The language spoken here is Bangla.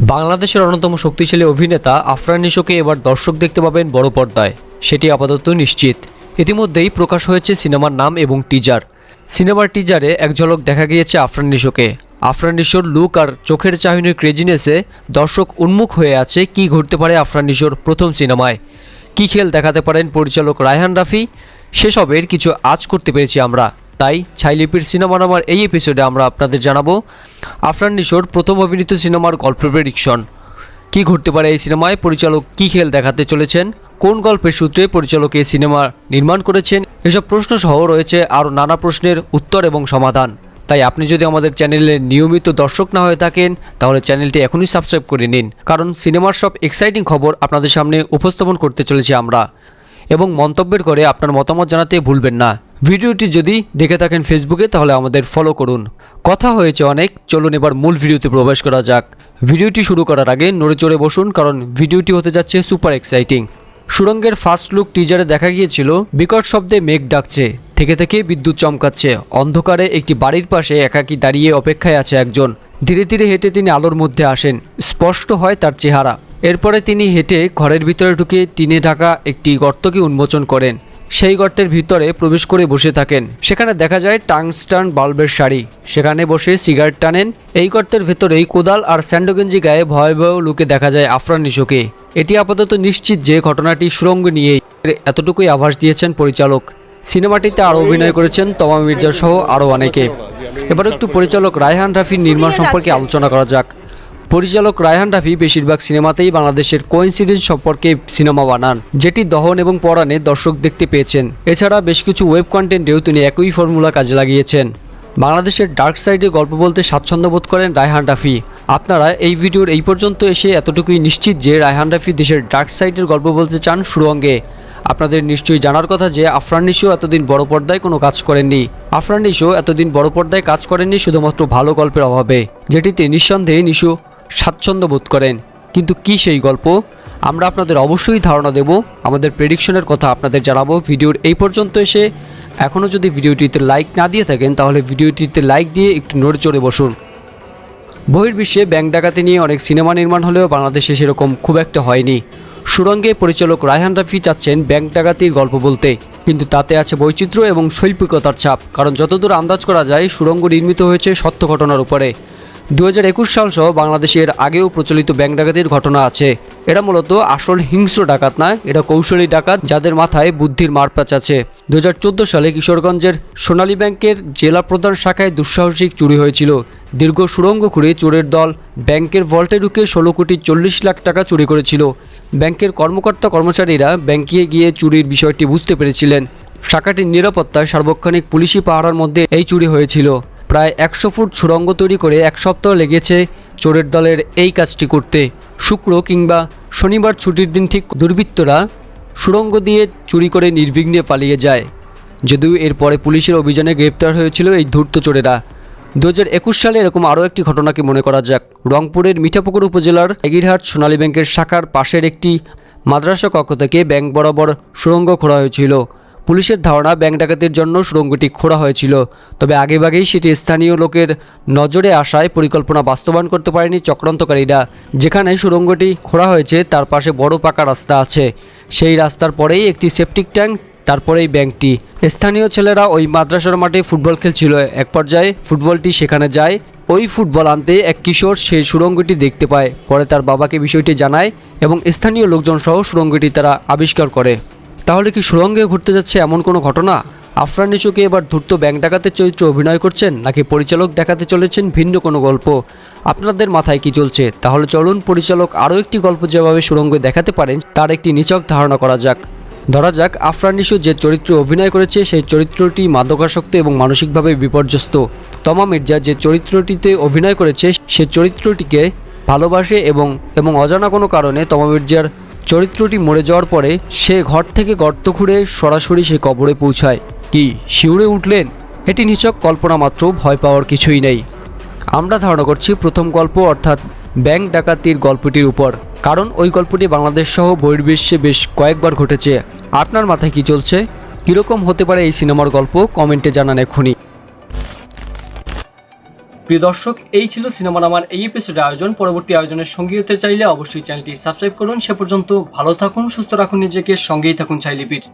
বাংলাদেশের অন্যতম শক্তিশালী অভিনেতা আফরান নিশোকে এবার দর্শক দেখতে পাবেন বড় পর্দায়। সেটি আপাতত নিশ্চিত। ইতিমধ্যেই প্রকাশ হয়েছে সিনেমার নাম এবং টিজার সিনেমার টিজারে এক ঝলক দেখা গিয়েছে আফরান নিশোকে। আফরান নিশোর লুক আর চোখের চাহনির ক্রেজিনেসে দর্শক উন্মুখ হয়ে আছে কি ঘটতে পারে আফরান নিশোর প্রথম সিনেমায়। কি খেল দেখাতে পারেন পরিচালক রায়হান রাফি? সেসবের কিছু আজ করতে পেরেছি আমরা। তাই ছাইলিপির সিনেমা নামার এই এপিসোডে আমরা আপনাদের জানাব আফরান নিশোর প্রথম অভিনীত সিনেমার গল্প প্রেডিকশন কি ঘটতে পারে এই সিনেমায়? পরিচালক কি খেল দেখাতে চলেছেন? কোন গল্পের সূত্রে পরিচালক এই সিনেমা নির্মাণ করেছেন? এসব প্রশ্ন সহ রয়েছে আরও নানা প্রশ্নের উত্তর এবং সমাধান। তাই আপনি যদি আমাদের চ্যানেলের নিয়মিত দর্শক না হয়ে থাকেন, তাহলে চ্যানেলটি এখনই সাবস্ক্রাইব করে নিন। কারণ সিনেমার সব এক্সাইটিং খবর আপনাদের সামনে উপস্থাপন করতে চলেছি আমরা। এবং মন্তব্যের করে আপনার মতামত জানাতে ভুলবেন না। ভিডিওটি যদি দেখে থাকেন ফেসবুকে তাহলে আমাদের ফলো করুন। কথা হয়েছে অনেক, চলুন এবার মূল ভিডিওতে প্রবেশ করা যাক। ভিডিওটি শুরু করার আগে নড়ে চড়ে বসুন, কারণ ভিডিওটি হতে যাচ্ছে সুপার এক্সাইটিং সুরঙ্গের ফার্স্ট লুক টিজারে দেখা গিয়েছিল, বিকট শব্দে মেঘ ডাকছে। থেকে থেকে বিদ্যুৎ চমকাচ্ছে। অন্ধকারে একটি বাড়ির পাশে একাকী দাঁড়িয়ে অপেক্ষায় আছে একজন। ধীরে ধীরে হেঁটে তিনি আলোর মধ্যে আসেন। স্পষ্ট হয় তার চেহারা। এরপরে তিনি হেঁটে ঘরের ভিতরে ঢুকে টিনে ঢাকা একটি গর্তকে উন্মোচন করেন। সেই গর্তের ভিতরে প্রবেশ করে বসে থাকেন। সেখানে দেখা যায় টাংস্টান বাল্বের শাড়ি সেখানে বসে সিগারেট টানেন। এই গর্তের ভেতরেই কোদাল আর স্যান্ডোগেঞ্জি গায়ে ভয়াবহ লুকে দেখা যায় আফরান নিশোকে। এটি আপাতত নিশ্চিত যে ঘটনাটি সুরঙ্গ নিয়েই এতটুকুই আভাস দিয়েছেন পরিচালক। সিনেমাটিতে আরও অভিনয় করেছেন তমা মির্জা সহ আরও অনেকে। এবার একটু পরিচালক রায়হান রাফির নির্মাণ সম্পর্কে আলোচনা করা যাক। পরিচালক রায়হান রাফি বেশিরভাগ সিনেমাতেই বাংলাদেশের কোইন্সিডেন্স সম্পর্কে সিনেমা বানান, যেটি দহন এবং পরাণে দর্শক দেখতে পেয়েছেন। এছাড়া বেশ কিছু ওয়েব কন্টেন্টেও তিনি একই ফর্মুলা কাজে লাগিয়েছেন। বাংলাদেশের ডার্ক সাইডে গল্প বলতে স্বাচ্ছন্দ্য বোধ করেন রায়হান রাফি। আপনারা এই ভিডিওর এই পর্যন্ত এসে এতটুকুই নিশ্চিত যে রায়হান রাফি দেশের ডার্ক সাইডের গল্প বলতে চান সুরঙ্গে। আপনাদের নিশ্চয়ই জানার কথা যে আফরান নিশো এতদিন বড় পর্দায় কোনো কাজ করেননি। আফরান নিশো এতদিন বড় পর্দায় কাজ করেননি শুধুমাত্র ভালো গল্পের অভাবে, যেটিতে নিঃসন্দেহে নিশো স্বাচ্ছন্দ্য বোধ করেন। কিন্তু কি সেই গল্প? আমরা আপনাদের অবশ্যই ধারণা দেব। আমাদের প্রেডিকশনের কথা আপনাদের জানাব। ভিডিওর এই পর্যন্ত এসে এখনও যদি ভিডিওটিতে লাইক না দিয়ে থাকেন, তাহলে ভিডিওটিতে লাইক দিয়ে একটু নড়ে চড়ে বসুন। বহির্বিশ্বে ব্যাংক ডাকাতি নিয়ে অনেক সিনেমা নির্মাণ হলেও বাংলাদেশে সেরকম খুব একটা হয়নি। সুরঙ্গে পরিচালক রায়হান রাফি চাচ্ছেন ব্যাংক ডাকাতির গল্প বলতে। কিন্তু তাতে আছে বৈচিত্র্য এবং শৈল্পিকতার ছাপ। কারণ যতদূর আন্দাজ করা যায় সুরঙ্গ নির্মিত হয়েছে সত্য ঘটনার উপরে। দু সাল সহ বাংলাদেশের আগেও প্রচলিত ব্যাংক ডাকাতির ঘটনা আছে। এরা মূলত আসল হিংস্র ডাকাত না এরা কৌশলী ডাকাত যাদের মাথায় বুদ্ধির মারপ্যাচ আছে। দু হাজার চোদ্দ সালে কিশোরগঞ্জের সোনালী ব্যাংকের জেলা প্রধান শাখায় দুঃসাহসিক চুরি হয়েছিল। দীর্ঘ সুড়ঙ্গ খুঁড়ে চোরের দল ব্যাংকের ভল্টে ঢুকে ষোলো কোটি চল্লিশ লাখ টাকা চুরি করেছিল। ব্যাংকের কর্মকর্তা কর্মচারীরা ব্যাংকে গিয়ে চুরির বিষয়টি বুঝতে পেরেছিলেন। শাখাটির নিরাপত্তায় সার্বক্ষণিক পুলিশি পাহারার মধ্যে এই চুরি হয়েছিল। প্রায় একশো ফুট সুড়ঙ্গ তৈরি করে এক সপ্তাহ লেগেছে চোরের দলের এই কাজটি করতে। শুক্র কিংবা শনিবার ছুটির দিন ঠিক দুর্বৃত্তরা সুড়ঙ্গ দিয়ে চুরি করে নির্বিঘ্নে পালিয়ে যায়। যদিও এরপরে পুলিশের অভিযানে গ্রেপ্তার হয়েছিল এই ধূর্ত চোরেরা। দু হাজার একুশ সালে এরকম আরও একটি ঘটনাকে মনে করা যাক। রংপুরের মিঠাপুকুর উপজেলার এগিরহাট সোনালী ব্যাংকের শাখার পাশের একটি মাদ্রাসা কক্ষ থেকে ব্যাংক বরাবর সুড়ঙ্গ খোঁড়া হয়েছিল। পুলিশের ধারণা ব্যাংক ডাকাতির জন্য সুড়ঙ্গটি খোঁড়া হয়েছিল। তবে আগেভাগেই সেটি স্থানীয় লোকের নজরে আসায় পরিকল্পনা বাস্তবায়ন করতে পারেনি চক্রান্তকারীরা। যেখানে সুড়ঙ্গটি খোঁড়া হয়েছে, তার পাশে বড় পাকা রাস্তা আছে। সেই রাস্তার পরেই একটি সেপটিক ট্যাঙ্ক, তারপরেই ব্যাংকটি। স্থানীয় ছেলেরা ওই মাদ্রাসার মাঠে ফুটবল খেলছিল। এক পর্যায়ে ফুটবলটি সেখানে যায়। ওই ফুটবল আনতে এক কিশোর সেই সুড়ঙ্গটি দেখতে পায়। পরে তার বাবাকে বিষয়টি জানায় এবং স্থানীয় লোকজন সহ সুড়ঙ্গটি তারা আবিষ্কার করে। তাহলে কি সুরঙ্গে ঘুরতে যাচ্ছে এমন কোনো ঘটনা? আফরান নিচুকে এবার ধূর্ত ব্যাংক ডাকাতের চরিত্রে অভিনয় করছেন নাকি পরিচালক দেখাতে চলেছেন ভিন্ন কোনো গল্প? আপনাদের মাথায় কি চলছে? তাহলে চলুন পরিচালক আরও একটি গল্প যেভাবে সুরঙ্গে দেখাতে পারেন, তার একটি নিচক ধারণা করা যাক। ধরা যাক, আফরান নিশু যে চরিত্রে অভিনয় করেছে, সেই চরিত্রটি মাদকাসক্ত এবং মানসিকভাবে বিপর্যস্ত। তমা মির্জা যে চরিত্রটিতে অভিনয় করেছে, সে চরিত্রটিকে ভালোবাসে এবং এবং অজানা কোনো কারণে তমা মির্জার চরিত্রটি মরে যাওয়ার পরে সে ঘর থেকে গর্ত খুঁড়ে সরাসরি সে কবরে পৌঁছায়। কি, শিউরে উঠলেন? এটি নিচক কল্পনা মাত্র, ভয় পাওয়ার কিছুই নেই। আমরা ধারণা করছি প্রথম গল্প অর্থাৎ ব্যাংক ডাকাতির গল্পটির উপর। কারণ ওই গল্পটি বাংলাদেশ সহ বহির্বিশ্বে বেশ কয়েকবার ঘটেছে। আপনার মাথায় কি চলছে? কীরকম হতে পারে এই সিনেমার গল্প? কমেন্টে জানান এক্ষুনি। প্রিয় দর্শক, এই ছিল সিনেমার আমার এই এপিসোডের আয়োজন। পরবর্তী আয়োজনের সঙ্গী হতে চাইলে অবশ্যই চ্যানেলটি সাবস্ক্রাইব করুন। সে পর্যন্ত ভালো থাকুন, সুস্থ রাখুন নিজেকে, সঙ্গেই থাকুন চাইলিপির